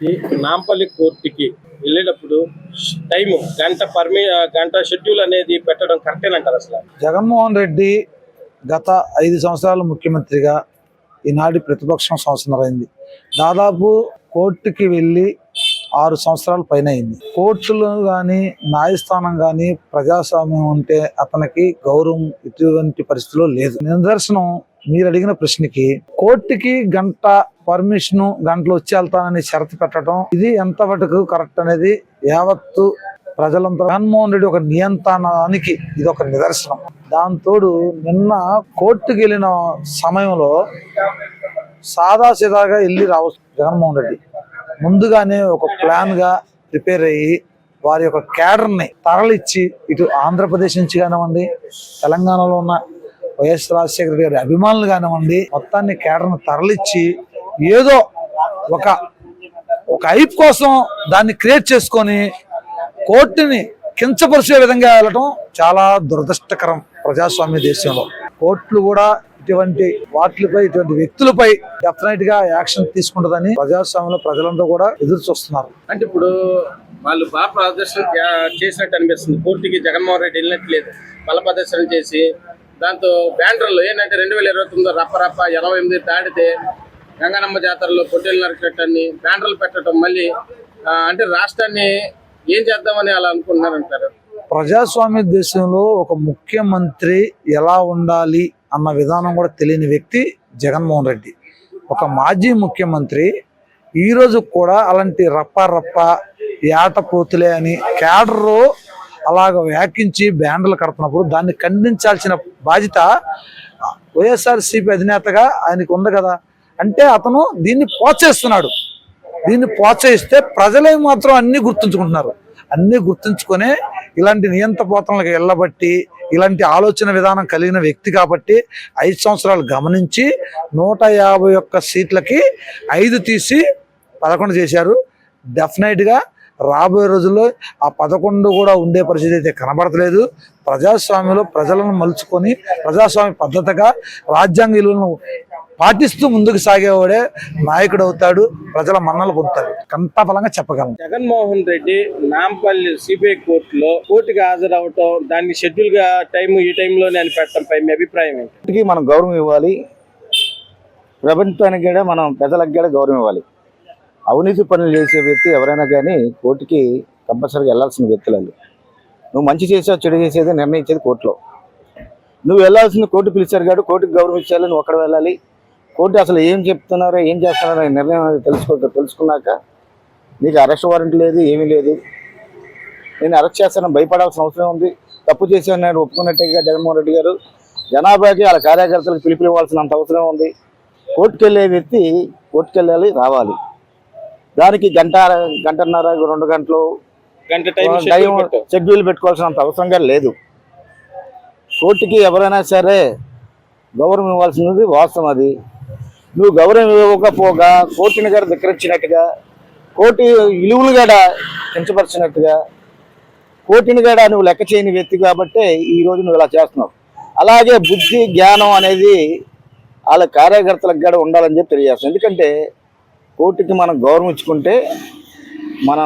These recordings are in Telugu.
ఈ నాంపల్లి కోర్టుకి వెళ్ళేటప్పుడు టైము గంట పర్మి గంట షెడ్యూల్ అనేది పెట్టడం కరెక్టేనంటారు అసలు? జగన్మోహన్ రెడ్డి గత ఐదు సంవత్సరాలు ముఖ్యమంత్రిగా ఈనాటి ప్రతిపక్షం సంవత్సరమైంది. అయింది దాదాపు కోర్టుకి వెళ్ళి ఆరు సంవత్సరాల పైన అయింది కోర్టులు కానీ న్యాయస్థానం కానీ ప్రజాస్వామ్యం ఉంటే అతనికి గౌరవం ఇటువంటి పరిస్థితిలో లేదు. నిదర్శనం మీరు అడిగిన ప్రశ్నకి కోర్టుకి గంట పర్మిషన్ దాంట్లో వచ్చి వెళ్తానని షరతు పెట్టడం ఇది ఎంత మటుకు కరెక్ట్ అనేది యావత్తు ప్రజలంతా జగన్మోహన్ రెడ్డి ఒక నియంత్రణానికి ఇది ఒక నిదర్శనం. దాంతోడు నిన్న కోర్టుకు వెళ్ళిన సమయంలో సాదాసీదాగా వెళ్ళి రావచ్చు జగన్మోహన్ రెడ్డి. ముందుగానే ఒక ప్లాన్గా ప్రిపేర్ అయ్యి వారి యొక్క క్యాడర్ని తరలిచ్చి ఇటు ఆంధ్రప్రదేశ్ నుంచి కానివ్వండి తెలంగాణలో ఉన్న వైఎస్ రాజశేఖర రెడ్డి గారి అభిమానులు కానివ్వండి మొత్తాన్ని క్యాడర్ను తరలిచ్చి ఏదో ఒక ఒక ఐప్ కోసం దాన్ని క్రియేట్ చేసుకొని కోర్టుని కించపరిచే విధంగా వెళ్ళటం చాలా దురదృష్టకరం ప్రజాస్వామ్య దేశంలో. కోర్టులు కూడా ఇటువంటి వాటిపై ఇటువంటి వ్యక్తులపై డెఫినెట్గా యాక్షన్ తీసుకుంటుందని ప్రజాస్వామ్యంలో ప్రజలందరూ కూడా ఎదురు చూస్తున్నారు. అంటే ఇప్పుడు వాళ్ళు బాగా ప్రదర్శన చేసినట్టు అనిపిస్తుంది. కోర్టుకి జగన్మోహన్ రెడ్డి వెళ్ళినట్లేదు. బల ప్రదర్శన చేసి దాంతో బ్యానర్లు ఏంటంటే రెండు వేల ఇరవై తొమ్మిది రప్ప రప్ప ఎనభై ఎనిమిది దాటితే గంగానమ్మ జాతరలో పొట్టేలు నరికినట్టని బ్యానర్లు పెట్టడం మళ్ళీ అంటే రాష్ట్రాన్ని ఏం చేద్దామని అలా అనుకుంటున్నారంటారు? ప్రజాస్వామ్య దేశంలో ఒక ముఖ్యమంత్రి ఎలా ఉండాలి అన్న విధానం కూడా తెలియని వ్యక్తి జగన్మోహన్ రెడ్డి. ఒక మాజీ ముఖ్యమంత్రి ఈ కూడా అలాంటి రప్ప రప్ప ఏట పోతులే అని క్యాడరు అలాగ వ్యాకించి బ్యాండ్లు కడుతున్నప్పుడు దాన్ని ఖండించాల్సిన బాధ్యత వైఎస్ఆర్సీపీ అధినేతగా ఆయనకు ఉంది కదా. అంటే అతను దీన్ని ప్రోత్సహిస్తున్నాడు. దీన్ని ప్రోత్సహిస్తే ప్రజలే మాత్రం అన్నీ గుర్తుంచుకుంటున్నారు. అన్నీ గుర్తుంచుకొని ఇలాంటి నియంత పోతనలకు వెళ్ళబట్టి ఇలాంటి ఆలోచన విధానం కలిగిన వ్యక్తి కాబట్టి ఐదు సంవత్సరాలు గమనించి నూట యాభై ఒక్క సీట్లకి ఐదు తీసి పదకొండు చేశారు. డెఫినెట్గా రాబోయే రోజుల్లో ఆ పదకొండు కూడా ఉండే పరిస్థితి అయితే కనబడతలేదు. ప్రజాస్వామ్యంలో ప్రజలను మలుచుకొని ప్రజాస్వామ్య పద్ధతిగా రాజ్యాంగ విలువలను పాటిస్తూ ముందుకు సాగేవాడే నాయకుడు అవుతాడు ప్రజల మన్నలు పొందుతాడు. కంటఫలంగా చెప్పగలను. జగన్మోహన్ రెడ్డి నాంపల్లి సిబిఐ కోర్టులో కోర్టుకి హాజరవటం దాన్ని షెడ్యూల్గా టైం ఈ టైంలోనే అని పెట్టడంపై మీ అభిప్రాయం ఏంటి? కోర్టుకి మనం గౌరవం ఇవ్వాలి. ప్రభుత్వానికి కూడా మనం పెద్దలకు కూడా గౌరవం ఇవ్వాలి. అవినీతి పనులు చేసే వ్యక్తి ఎవరైనా కానీ కోర్టుకి కంపల్సరీగా వెళ్ళాల్సిన వ్యక్తులు. నువ్వు మంచి చేసావు చెడు చేసేది నిర్ణయించేది కోర్టులో. నువ్వు వెళ్ళాల్సిన కోర్టు పిలిచారు కాబట్టి కోర్టుకి గౌరవం ఇచ్చేయాలి నువ్వు అక్కడ వెళ్ళాలి. కోర్టు అసలు ఏం చెప్తున్నారో ఏం చేస్తున్నారో నిర్ణయం అనేది తెలుసుకో తెలుసుకున్నాక నీకు అరెస్ట్ వారెంట్ లేదు ఏమీ లేదు. నేను అరెస్ట్ చేస్తాను భయపడాల్సిన అవసరం ఉంది. తప్పు చేశాను నేను ఒప్పుకున్నట్టుగా జగన్మోహన్ రెడ్డి గారు జనాభాకి వాళ్ళ కార్యకర్తలకు పిలుపులు ఇవ్వాల్సినంత అవసరం ఉంది. కోర్టుకు వెళ్ళే వ్యక్తి కోర్టుకు వెళ్ళాలి రావాలి. దానికి గంట గంటన్నర రెండు గంటలు గంట టైం. షెడ్యూల్ పెట్టుకోవాల్సినంత అవసరంగా లేదు. కోర్టుకి ఎవరైనా సరే గౌరవం ఇవ్వాల్సినది వాస్తవం అది. నువ్వు గౌరవం ఇవ్వకపోగా కోర్టుని గారు ధిక్కరించినట్టుగా కోర్టు విలువలు గడ కించపరిచినట్టుగా కోర్టుని గడ నువ్వు లెక్క చేయని వ్యక్తి కాబట్టి ఈ రోజు నువ్వు ఇలా చేస్తున్నావు. అలాగే బుద్ధి జ్ఞానం అనేది వాళ్ళ కార్యకర్తలకు కూడా ఉండాలని చెప్పి తెలియజేస్తాం ఎందుకంటే కోర్టుకి మనం గౌరవం ఇచ్చుకుంటే మన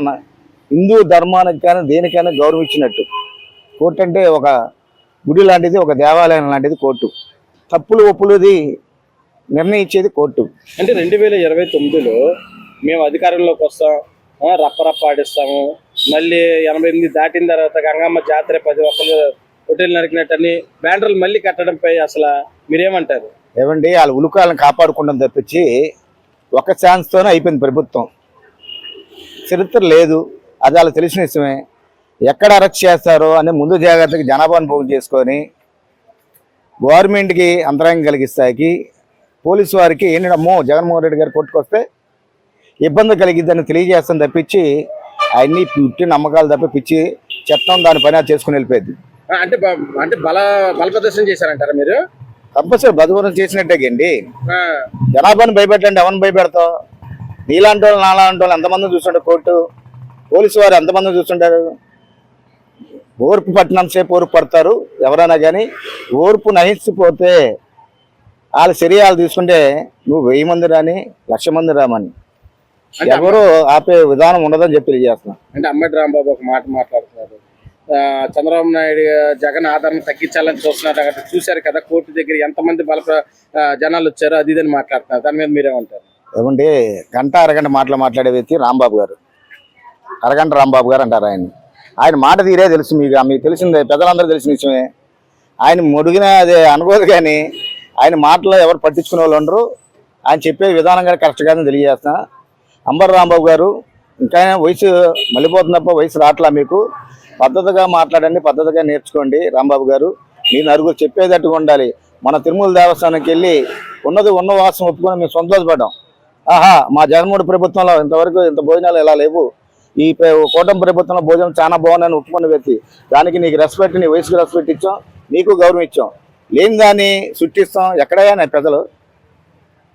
హిందూ ధర్మానికి కానీ దేనికైనా గౌరవం ఇచ్చినట్టు. కోర్టు అంటే ఒక గుడి లాంటిది ఒక దేవాలయం లాంటిది కోర్టు. తప్పులు ఒప్పులుది నిర్ణయించేది కోర్టు. అంటే రెండు వేల ఇరవై తొమ్మిదిలో మేము అధికారంలోకి వస్తాం ఆ, రప్ప రప్ప ఆడిస్తాము మళ్ళీ ఎనభై ఎనిమిది దాటిన తర్వాత గంగమ్మ జాతర పది ఒక్కరు హోటల్ నరికినట్టని బ్యానర్లు మళ్ళీ కట్టడంపై అసలు మీరేమంటారు? ఏమండి వాళ్ళ ఉలుకాలను కాపాడుకుంటాం తప్పించి ఒక ఛాన్స్తోనే అయిపోయింది ప్రభుత్వం. చరిత్ర లేదు అది వాళ్ళకి తెలిసిన విషయమే. ఎక్కడ అరెస్ట్ చేస్తారో అని ముందు జాగ్రత్తగా జనాభాను పోగు చేసుకొని గవర్నమెంట్కి అంతరాయం కలిగిస్తాకి పోలీసు వారికి ఏంటంటే అమ్మో జగన్మోహన్ రెడ్డి గారు కొట్టుకొస్తే ఇబ్బంది కలిగిద్దని తెలియజేస్తాను తప్పించి అవన్నీ పుట్టి నమ్మకాలు తప్ప పిచ్చి చెత్తం దాని పని అది చేసుకుని వెళ్ళిపోయింది. అంటే బల బల ప్రదర్శన చేశారంటారా మీరు? కంపల్సరీ చేసినట్టే ఆ, జనాభాని భయపెట్టండి ఎవరిని భయపెడతావు? నీలాంటి వాళ్ళు నాలాంటి వాళ్ళు ఎంతమంది చూస్తుంటారు కోర్టు? పోలీసు వారు ఎంతమంది చూస్తుంటారు? ఓర్పు పట్టినంతసేపు ఓర్పు పడతారు ఎవరైనా కానీ ఓర్పు నహించిపోతే వాళ్ళ శరీరాలు తీసుకుంటే నువ్వు వెయ్యి మంది రాని లక్ష మంది రామని. ఎవరు ఆపే విధానం ఉండదని చెప్పి తెలియజేస్తున్నాం. అంటే అమ్మటి రాంబాబు ఒక మాట మాట్లాడుతున్నారు. చంద్రబాబు నాయుడు జగన్ ఆదరణ తగ్గించాలని చూస్తున్నారు. అక్కడ చూశారు కదా కోర్టు దగ్గర ఎంతమంది బల జనాలు వచ్చారు అది ఇదని మాట్లాడుతున్నారు. దాని మీద మీరేమంటారు? ఏమంటే గంట అరగంట మాటలు మాట్లాడే వ్యక్తి రాంబాబు గారు. అరగంట రాంబాబు గారు అంటారు ఆయన ఆయన మాట తీరే తెలుసు మీకు మీకు తెలిసిందే పెద్దలందరూ తెలిసిన విషయమే. ఆయన ముడిగిన అదే అనుకోదు కానీ ఆయన మాటలు ఎవరు పట్టించుకునే వాళ్ళు ఉండరు. ఆయన చెప్పే విధానం కానీ కరెక్ట్ కాదని తెలియజేస్తున్నా అంబర్ రాంబాబు గారు ఇంకా వయసు మళ్ళీపోతుంది తప్ప వయసు రావట్లా మీకు? పద్ధతిగా మాట్లాడండి పద్ధతిగా నేర్చుకోండి రాంబాబు గారు. మీరు నలుగురు చెప్పేటట్టుగా ఉండాలి. మన తిరుమల దేవస్థానానికి వెళ్ళి ఉన్నది ఉన్న వాసం ఒప్పుకొని మేము సంతోషపడ్డాం. ఆహా మా జగన్మోహన్ ప్రభుత్వంలో ఇంతవరకు ఇంత భోజనాలు ఎలా లేవు? ఈ కూటమి ప్రభుత్వంలో భోజనం చాలా బాగుందని ఒప్పుకున్న వ్యక్తి. దానికి నీకు రెస్పెక్ట్ నీ వయసుకు రెస్పెక్ట్ ఇచ్చాం. నీకు గౌరవం ఇచ్చాం. లేని దాన్ని చుట్టిస్తాం ఎక్కడయ్యా నా ప్రజలు.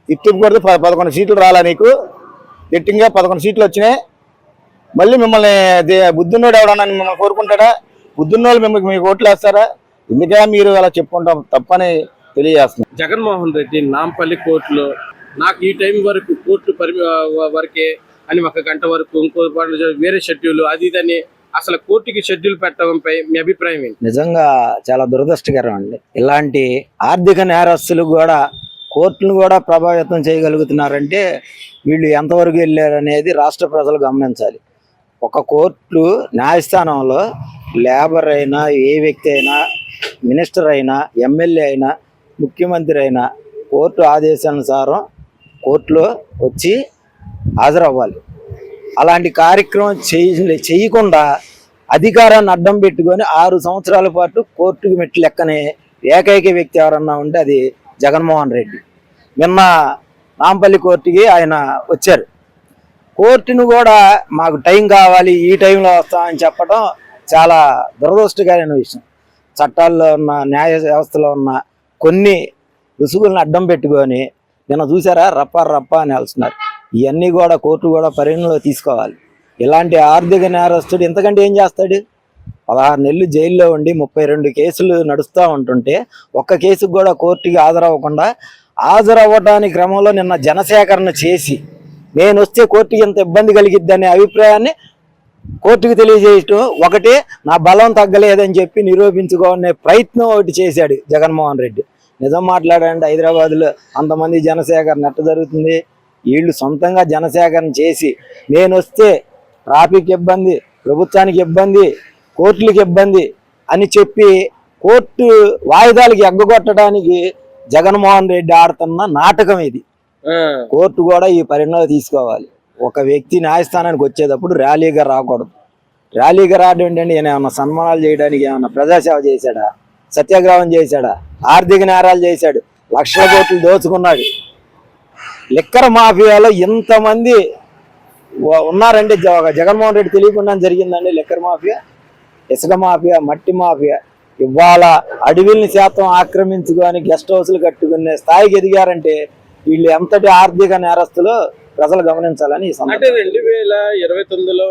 ఇట్టికూడదు ప పదకొండు సీట్లు రాలా నీకు? దిట్టింగా పదకొండు సీట్లు వచ్చినాయి. మళ్ళీ మిమ్మల్ని బుద్ధున్నోడు ఎవడన్నా మిమ్మల్ని కోరుకుంటాడా? బుద్ధున్నోళ్ళు మిమ్మల్ని మీకు ఓట్లు వేస్తారా? ఎందుకే మీరు అలా చెప్పుకుంటాం? తప్పని తెలియజేస్తున్నాం. జగన్మోహన్ రెడ్డి నాంపల్లి కోర్టులో నాకు ఈ టైం వరకు కోర్టు పరిమి వరకే అని ఒక గంట వరకు ఇంకో వేరే షెడ్యూల్ అది ఇదని అసలు కోర్టుకి షెడ్యూల్ పెట్టడంపై మీ అభిప్రాయం ఏంటి? నిజంగా చాలా దురదృష్టకరం అండి. ఇలాంటి ఆర్థిక నేరస్తులు కూడా కోర్టును కూడా ప్రభావితం చేయగలుగుతున్నారంటే వీళ్ళు ఎంతవరకు వెళ్ళారు అనేది రాష్ట్ర ప్రజలు గమనించాలి. ఒక కోర్టు న్యాయస్థానంలో లేబర్ అయినా ఏ వ్యక్తి అయినా మినిస్టర్ అయినా ఎమ్మెల్యే అయినా ముఖ్యమంత్రి అయినా కోర్టు ఆదేశానుసారం కోర్టులో వచ్చి హాజరవ్వాలి. అలాంటి కార్యక్రమం చేయ చేయకుండా అధికారాన్ని అడ్డం పెట్టుకొని ఆరు సంవత్సరాల పాటు కోర్టుకు మెట్లు లెక్కనే ఏకైక వ్యక్తి ఎవరన్నా ఉంటే అది జగన్మోహన్ రెడ్డి. నిన్న నాంపల్లి కోర్టుకి ఆయన వచ్చారు. కోర్టును కూడా మాకు టైం కావాలి ఈ టైంలో వస్తామని చెప్పడం చాలా దురదృష్టకరమైన విషయం. చట్టాల్లో ఉన్న న్యాయ వ్యవస్థలో ఉన్న కొన్ని రుసుగులను అడ్డం పెట్టుకొని నిన్న చూసారా రప్ప రప్ప అని వెళ్తున్నారు ఇవన్నీ కూడా కోర్టు కూడా పరిగణలో తీసుకోవాలి. ఇలాంటి ఆర్థిక నేరస్తుడు ఇంతకంటే ఏం చేస్తాడు? పదహారు నెలలు జైల్లో ఉండి ముప్పై రెండు కేసులు నడుస్తూ ఉంటుంటే ఒక్క కేసుకు కూడా కోర్టుకి హాజరవ్వకుండా హాజరవ్వడానికి క్రమంలో నిన్న జనసేకరణ చేసి నేను వస్తే కోర్టుకి ఎంత ఇబ్బంది కలిగిద్దనే అభిప్రాయాన్ని కోర్టుకు తెలియజేయటం ఒకటి నా బలం తగ్గలేదని చెప్పి నిరూపించుకోనే ప్రయత్నం ఒకటి చేశాడు జగన్మోహన్ రెడ్డి. నిజం మాట్లాడండి హైదరాబాద్లో అంతమంది జనసేకరణ ఎట్ట జరుగుతుంది? వీళ్ళు సొంతంగా జనసేకరణ చేసి నేను వస్తే ట్రాఫిక్ ఇబ్బంది ప్రభుత్వానికి ఇబ్బంది కోర్టులకు ఇబ్బంది అని చెప్పి కోర్టు వాయిదాలకి ఎగ్గొట్టడానికి జగన్మోహన్ రెడ్డి ఆడుతున్న నాటకం ఇది. కోర్టు కూడా ఈ పరిణామం తీసుకోవాలి. ఒక వ్యక్తి న్యాయస్థానానికి వచ్చేటప్పుడు ర్యాలీగా రాకూడదు. ర్యాలీగా రావడం ఏంటంటే ఈయన ఏమన్నా సన్మానాలు చేయడానికి ఏమన్నా ప్రజాసేవ చేశాడా? సత్యాగ్రహం చేశాడా? ఆర్థిక నేరాలు చేశాడు? లక్షల కోట్లు దోచుకున్నాడు. లిక్కర్ మాఫియాలో ఇంతమంది ఉ- ఉన్నారంటే జగన్మోహన్ రెడ్డి తెలియకుండా జరిగిందండి లిక్కర్ మాఫియా. ఇసుక మాఫియా మట్టి మాఫియా. ఇవాళ అడవిల్ని శాతం ఆక్రమించుకొని గెస్ట్ హౌస్లు కట్టుకునే స్థాయికి ఎదిగారంటే వీళ్ళు ఎంతటి ఆర్థిక నేరస్తులు ప్రజలు గమనించాలని అంటే రెండు వేల ఇరవై తొమ్మిదిలో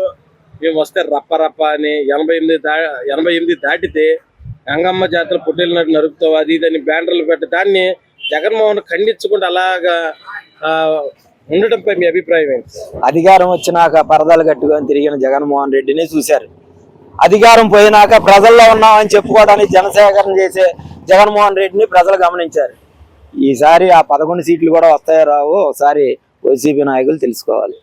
మేము వస్తే రప్ప రప్ప అని ఎనభై ఎనిమిది దా ఎనభై ఎనిమిది దాటితే గంగమ్మ జాతర పుట్టినట్టు నరుపుతావు అది దాన్ని బ్యానర్లు పెట్టి దాన్ని జగన్మోహన్ ఖండించకుండా అలాగా ఉండటంపై మీ అభిప్రాయం ఏంటి? అధికారం వచ్చినాక పరదాలు కట్టుకొని తిరిగిన జగన్మోహన్ రెడ్డిని చూశారు. అధికారం పోయినాక ప్రజల్లో ఉన్నామని చెప్పుకోవడానికి జనసేకరణ చేసే జగన్మోహన్ రెడ్డిని ప్రజలు గమనించారు. ఈసారి ఆ పదకొండు సీట్లు కూడా వస్తాయో రావో ఒకసారి వైసీపీ నాయకులు తెలుసుకోవాలి.